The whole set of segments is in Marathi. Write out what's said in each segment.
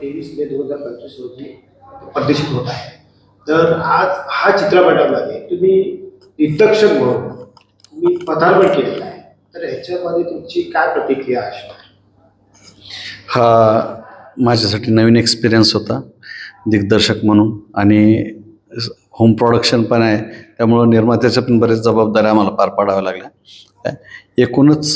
तेवीस मे दोन हजार पंचवीस रोजी प्रदर्शित होत आहे. तर आज हा चित्रपटामध्ये तुम्ही दिग्दर्शक म्हणून तुम्ही पदार्पण केलेलं आहे. तर ह्याच्यामध्ये तुमची काय प्रतिक्रिया असणार? हा माझ्यासाठी नवीन एक्सपिरियन्स होता दिग्दर्शक म्हणून. आणि होम प्रोडक्शन पण आहे. त्यामुळं निर्मात्याच्या पण बरेच जबाबदाऱ्या आम्हाला पार पाडाव्या लागल्या. एकूणच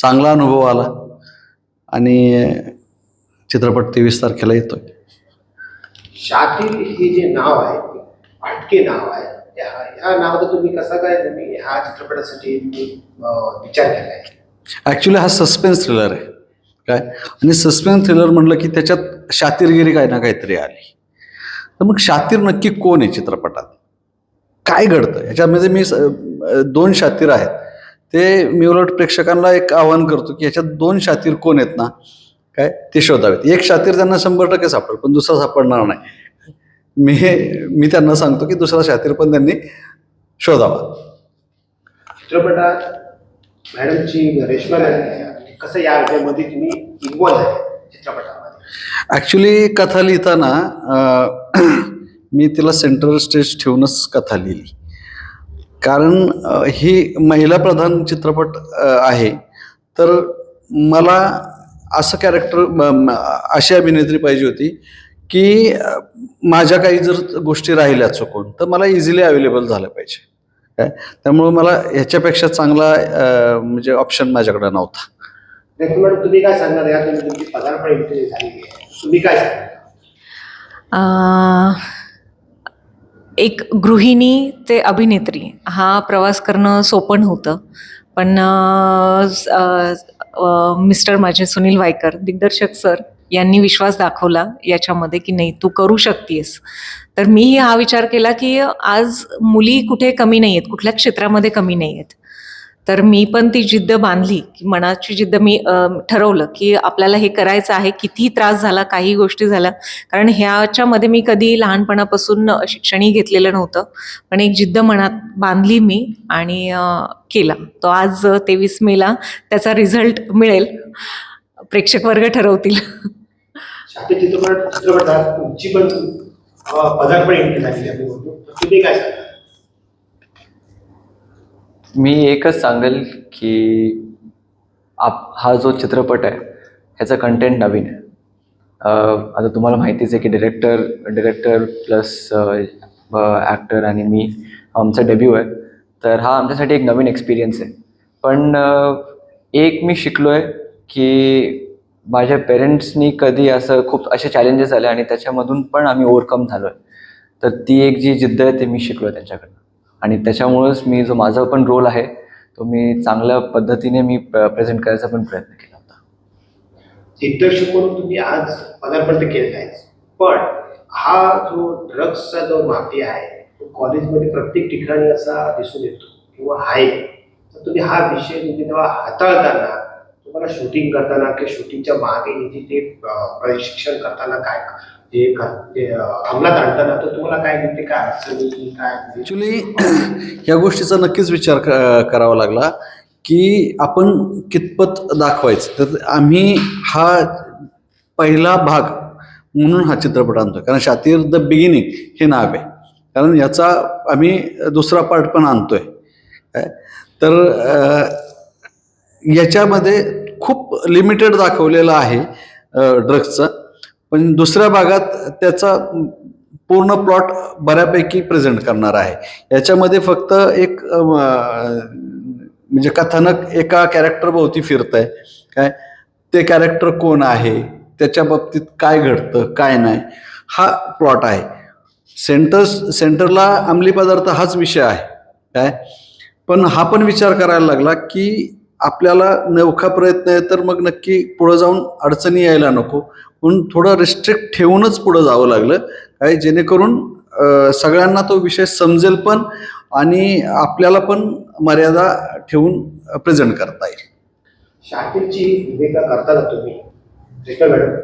चांगला अनुभव आला. आणि चित्रपट तेवीस तारखेला येतोय. शातील हे जे नाव आहे नाव आहे ह्या नावाचा तुम्ही कसा काय तुम्ही ह्या चित्रपटासाठी अं, विचार केला आहे? ॲक्च्युली हा सस्पेन्स थ्रिलर आहे. काय? आणि सस्पेन्स थ्रिलर म्हटलं की त्याच्यात शातीरगिरी काही ना काहीतरी आली. तर मग शातीर नक्की कोण आहे चित्रपटात? काय घडतं? याच्यामध्ये मी स- अं, दोन शातीर आहेत. ते मी उलट प्रेक्षकांना एक आवाहन करतो की ह्याच्यात दोन शातीर कोण आहेत ना काय? ते शोधावेत. एक शातीर त्यांना शंभर टक्के सापडेल पण दुसरा सापडणार नाही. मी मी त्यांना सांगतो की दुसरा शातीर पण त्यांनी शोधावा. चित्रपटात मॅडमची रेश्मा. कसं या मध्ये तुम्ही इन्व्हॉल्व आहे चित्रपटामध्ये? ॲक्च्युली कथा लिहिताना मी तिला सेंट्रल स्टेज ठेवूनच कथा लिहिली. कारण ही महिला प्रधान चित्रपट आहे. तर मला असं कॅरेक्टर अशी अभिनेत्री पाहिजे होती की माझ्या काही जर गोष्टी राहिल्या चुकून तर मला इझिली अवेलेबल झालं पाहिजे. काय? त्यामुळं मला ह्याच्यापेक्षा चांगला म्हणजे ऑप्शन माझ्याकडे नव्हता. तुम्ही काय सांगणार? या तुम्ही काय एक गृहिणी ते अभिनेत्री हा प्रवास करणं सोपं नव्हतं. पण मिस्टर माझे सुनील वायकर दिग्दर्शक सर यांनी विश्वास दाखवला याच्यामध्ये की नाही तू करू शकतेस तर मी हा विचार केला की आज मुली कुठे कमी नाही आहेत कुठल्या क्षेत्रामध्ये कमी नाही आहेत तर मी पण ती जिद्द बांधली की मनाची जिद्द मी ठरवलं की आपल्याला हे करायचं आहे किती त्रास झाला काही गोष्टी झाल्या. कारण ह्याच्यामध्ये मी कधी लहानपणापासून शिक्षणही घेतलेलं नव्हतं पण एक जिद्द मनात बांधली मी आणि केला. तो आज तेवीस मेला त्याचा रिझल्ट मिळेल. प्रेक्षक वर्ग ठरवतील. चित्रपट चित्रपटात तुमची पण पदार्पण इथे झालेली आहे. तुम्ही काय मी एकच सांगेल की आप हा जो चित्रपट आहे ह्याचा कंटेंट नवीन आहे. आता तुम्हाला माहितीच आहे की डिरेक्टर डिरेक्टर प्लस ॲक्टर आणि मी आमचा डेब्यू आहे. तर हा आमच्यासाठी एक नवीन एक्सपिरियन्स आहे. पण एक मी शिकलो आहे की माझ्या पेरेंट्सनी कधी असं खूप असे चॅलेंजेस आले आणि त्याच्यामधून पण आम्ही ओव्हरकम झालो आहे तर ती एक जी जिद्द आहे ते मी शिकलो आहे त्यांच्याकडनं. आणि त्याच्यामुळंच मी जो माझा पण रोल आहे तो मी चांगल्या पद्धतीने मी प्रेझेंट करायचा पण प्रयत्न केला होता. दिग्दर्शक म्हणून तुम्ही आज पदार्पण केलेला आहे. पण हा जो ड्रग्सचा जो माफिया आहे तो कॉलेजमध्ये प्रत्येक ठिकाणी असा दिसून येतो किंवा आहे. तर तुम्ही हा विषय तुम्ही तेव्हा हाताळताना तुम्हाला शूटिंग करताना किंवा शूटिंगच्या मागे जे ते प्रशिक्षण करताना काय ते, अंमलात आणताना तर तुम्हाला काय नेमके काय अडचणी काय म्हणजे? ॲक्च्युली या गोष्टीचा नक्कीच विचार क- करावा लागला की आपण कितपत दाखवायचं. तर आम्ही हा पहिला भाग म्हणून हा चित्रपट आणतो कारण शातीर द बिगिनिंग हे नाव आहे. कारण याचा आम्ही दुसरा पार्ट पण आणतोय. काय? तर याच्यामध्ये खूप लिमिटेड दाखवलेलं आहे ड्रग्सचं पण दुसऱ्या भागात त्याचा पूर्ण प्लॉट बऱ्यापैकी प्रेझेंट करणार आहे. याच्यामध्ये फक्त एक म्हणजे कथानक एका कॅरेक्टर भोवती फिरत आहे काय? ते कॅरेक्टर कोण आहे? त्याच्या बाबतीत काय घडतं? काय नाही? हा प्लॉट आहे. सेंटर्स सेंटरला अंमली पदार्थ हाच विषय आहे. काय? पण हा पण विचार करायला लागला की आपल्याला नवखा प्रयत्न आहे तर मग नक्की पुढं जाऊन अडचणी यायला नको. म्हणून थोडं रिस्ट्रिक्ट ठेवूनच पुढं जावं लागलं. काय जेणेकरून सगळ्यांना तो विषय समजेल पण आणि आपल्याला पण मर्यादा ठेवून प्रेझेंट करता येईल. शाकिरची भूमिका करताना तुम्ही मॅडम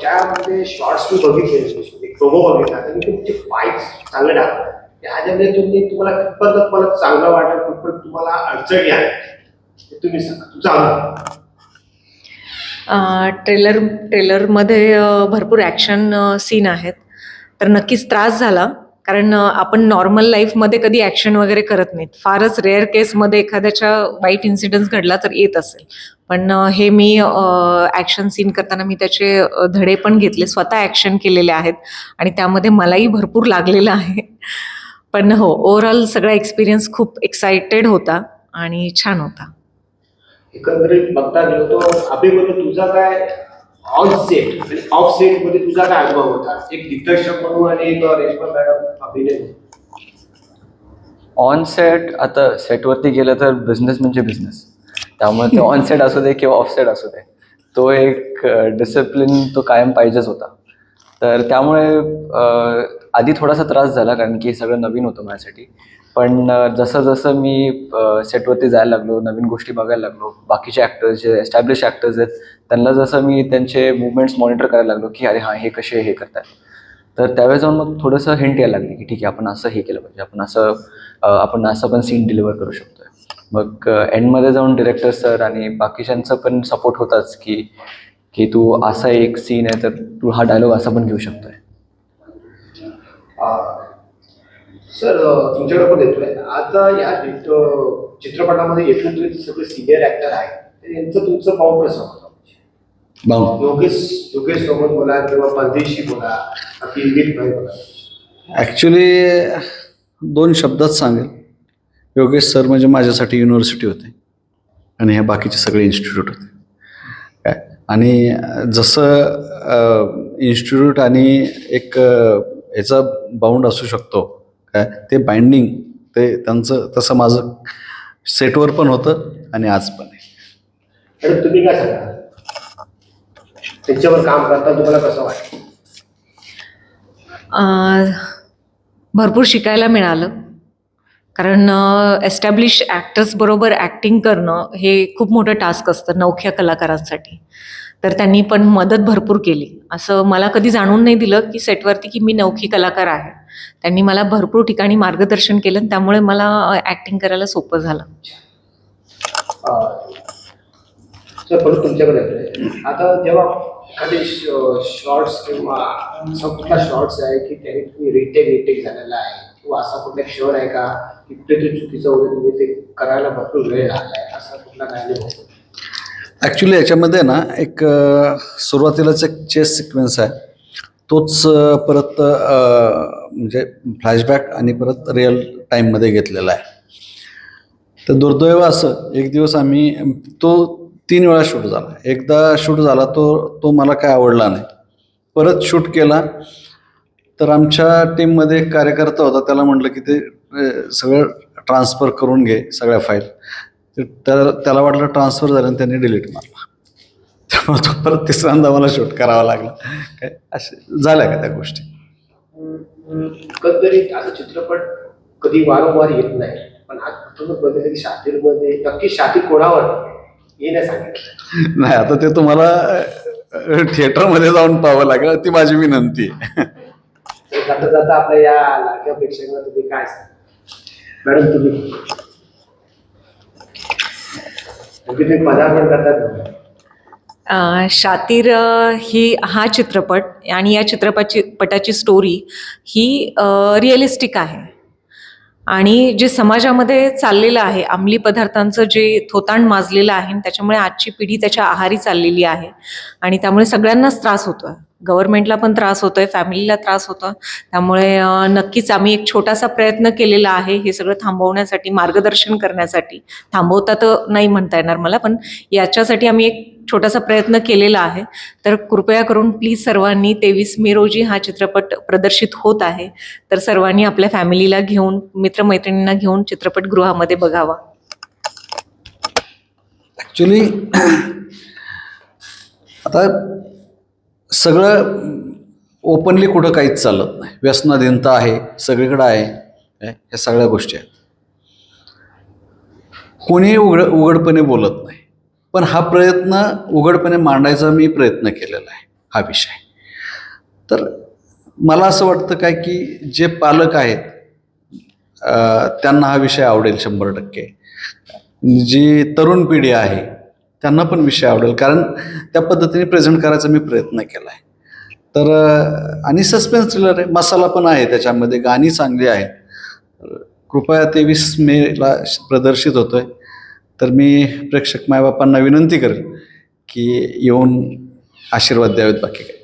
त्यामध्ये शॉर्ट्स मी बघितले प्रोमो बघितला तुमचे फाईट्स चांगले टाकतात त्याच्यामध्ये तुम्ही तुम्हाला कितपत तुम्हाला चांगलं वाटेल कितपत तुम्हाला अडचणी आहे तुम्ही सांगा तुमचा अनुभव ट्रेलर ट्रेलरमध्ये भरपूर ॲक्शन सीन आहेत. तर नक्कीच त्रास झाला कारण आपण नॉर्मल लाईफमध्ये कधी ॲक्शन वगैरे करत नाहीत. फारच रेअर केसमध्ये एखाद्याच्या वाईट इन्सिडन्स घडला तर येत असेल. पण हे मी ॲक्शन सीन करताना मी त्याचे धडे पण घेतले स्वतः ॲक्शन केलेले आहेत. आणि त्यामध्ये मलाही भरपूर लागलेलं आहे. पण हो ओव्हरऑल सगळा एक्सपिरियन्स खूप एक्सायटेड होता आणि छान होता. एकंदरीत बघता गेलो तो अभिमन्यू तुझा काय ऑन सेट आणि ऑफ सेटमध्ये तुझा काय अनुभव होता? एक दिग्दर्शक म्हणून आणि एक रेशमा मॅडम अभिनय. म्हणून. ऑन सेट आता सेटवरती गेलं तर बिझनेस म्हणजे बिझनेस त्यामुळे ते ऑन सेट असू दे किंवा ऑफ सेट असू दे तो एक डिसिप्लिन तो कायम पाहिजेच होता. तर त्यामुळे आधी थोडासा त्रास झाला कारण की सगळं नवीन होतं माझ्यासाठी. पण जसं जसं मी सेटवरती जायला लागलो नवीन गोष्टी बघायला लागलो बाकीचे ॲक्टर्स जे एस्टॅब्लिश ॲक्टर्स आहेत त्यांना जसं मी त्यांचे मुवमेंट्स मॉनिटर करायला लागलो की अरे हां हे कसे हे करतात तर त्यावेळेस जाऊन मग थोडंसं हिंट यायला लागली की ठीक आहे आपण असं हे केलं पाहिजे आपण असं आपण असं पण सीन डिलिव्हर करू शकतोय. मग एंडमध्ये जाऊन डिरेक्टर सर आणि बाकीच्यांचा पण सपोर्ट होताच की की तू असा एक सीन आहे तर तू हा डायलॉग असा पण घेऊ शकतोय. सर तुमच्याकडे पण येतोय. आता या चित्र- चित्रपटामध्ये एकत्रित सगळे सिनियर ऍक्टर आहेत. तर यांचं तुमचं पाऊल कसं होतं? योगेश योगेश सोबत बोला किंवा परदेशी बोला भाई बोला? ॲक्च्युली दोन शब्दात सांगेल. योगेश सर म्हणजे माझ्यासाठी युनिव्हर्सिटी होते. आणि ह्या बाकीचे सगळे इन्स्टिट्यूट होते. काय आणि जसं इन्स्टिट्यूट आणि एक अं, ह्याचा बाउंड असू शकतो काय? ते बाइंडिंग ते त्यांचं तसं माझं सेटवर पण होतं आणि आज पण आहे. तुम्ही काय सांगा? त्यांच्यावर काम करताना तुम्हाला कसं वाटतं? अ, भरपूर शिकायला मिळालं. कारण एस्टॅब्लिश ॲक्टर्सबरोबर ॲक्टिंग करणं हे खूप मोठं टास्क असतं नवख्या कलाकारांसाठी. तर त्यांनी पण मदत भरपूर केली. असं मला कधी जाणून नाही दिलं की सेटवरती की मी नवखी कलाकार आहे. त्यांनी मला भरपूर ठिकाणी मार्गदर्शन केलं त्यामुळे मला ॲक्टिंग करायला सोपं झालं. आता जेव्हा एखादे शॉर्ट्स किंवा असा कुठला शॉर्ट्स आहे की त्याने तुम्ही रिटेक रिटेक झालेला आहे किंवा असा कुठला आहे का ते चुकीचं वगैरे तुम्ही ते करायला भरपूर वेळ लागलाय असा कुठला काय ॲक्च्युली याच्यामध्ये ना एक सुरुवातीलाच एक चेस सिक्वेन्स आहे. तोच परत म्हणजे फ्लॅशबॅक आणि परत रिअल टाईममध्ये घेतलेला आहे. तर दुर्दैव असं एक दिवस आम्ही तो तीन वेळा शूट झाला. एकदा शूट झाला तो तो मला काय आवडला नाही. परत शूट केला तर आमच्या टीममध्ये एक कार्यकर्ता होता त्याला म्हटलं की ते सगळं ट्रान्सफर करून घे सगळ्या फाईल तर त्याला त्याला वाटलं ट्रान्सफर झालं आणि त्यांनी डिलीट मारला. त्यामुळे तो परत तिसऱ्यांदा मला शूट करावा लागला. काय असे झाल्या का त्या गोष्टी? एकंदरीत आता चित्रपट कधी वारंवार येत नाही. पण आज कुठं बघितलं की शातीरमध्ये नक्की शाती कोणावर नाही सांगितलं. नाही आता ते तुम्हाला थिएटरमध्ये जाऊन पाहावं लागेल. ती माझी विनंती. आहे जाता जाता आपल्या या लाडक्या प्रेक्षकांना तुम्ही काय मॅडम तुम्ही. तुम्ही पदार्पण करतात शातीर ही हा चित्रपट आणि या चित्रपटाची पटाची स्टोरी ही रिअलिस्टिक आहे. आणि जे समाजामध्ये चाललेलं आहे अंमली पदार्थांचं जे थोतांड माजलेलं आहे त्याच्यामुळे आजची पिढी त्याच्या आहारी चाललेली आहे आणि त्यामुळे सगळ्यांनाच त्रास होतो आहे गव्हर्नमेंटला पण त्रास होतो आहे फॅमिलीला त्रास होतो त्यामुळे नक्कीच आम्ही एक छोटासा प्रयत्न केलेला आहे हे सगळं थांबवण्यासाठी मार्गदर्शन करण्यासाठी. थांबवता तर नाही म्हणता येणार मला पण याच्यासाठी आम्ही एक छोटासा प्रयत्न केलेला आहे. तर कृपया करून प्लीज सर्वांनी तेवीस मे रोजी हा चित्रपट प्रदर्शित होत आहे. तर सर्वांनी आपल्या फॅमिलीला घेऊन मित्रमैत्रिणींना घेऊन चित्रपटगृहामध्ये बघावा. ॲक्च्युली आता सगळं ओपनली कुठं काहीच चालत नाही. व्यसनाधीनता आहे सगळीकडं आहे ह्या सगळ्या गोष्टी आहेत. कोणीही उघड उघडपणे बोलत नाही. पण हा प्रयत्न उघडपणे मांडायचा मी प्रयत्न केलेला आहे हा विषय. तर मला असं वाटतं काय की जे पालक आहेत त्यांना हा विषय आवडेल शंभर टक्के. जी तरुण पिढी आहे त्यांना पण विषय आवडेल. कारण त्या पद्धतीने प्रेझेंट करायचा मी प्रयत्न केला आहे तर आणि सस्पेन्स थ्रिलर आहे. मसाला पण आहे त्याच्यामध्ये. गाणी चांगली आहेत. कृपया तेवीस मेला प्रदर्शित होतो आहे तर मी प्रेक्षक मायबापांना विनंती करेन की येऊन आशीर्वाद द्यावेत बाकी काय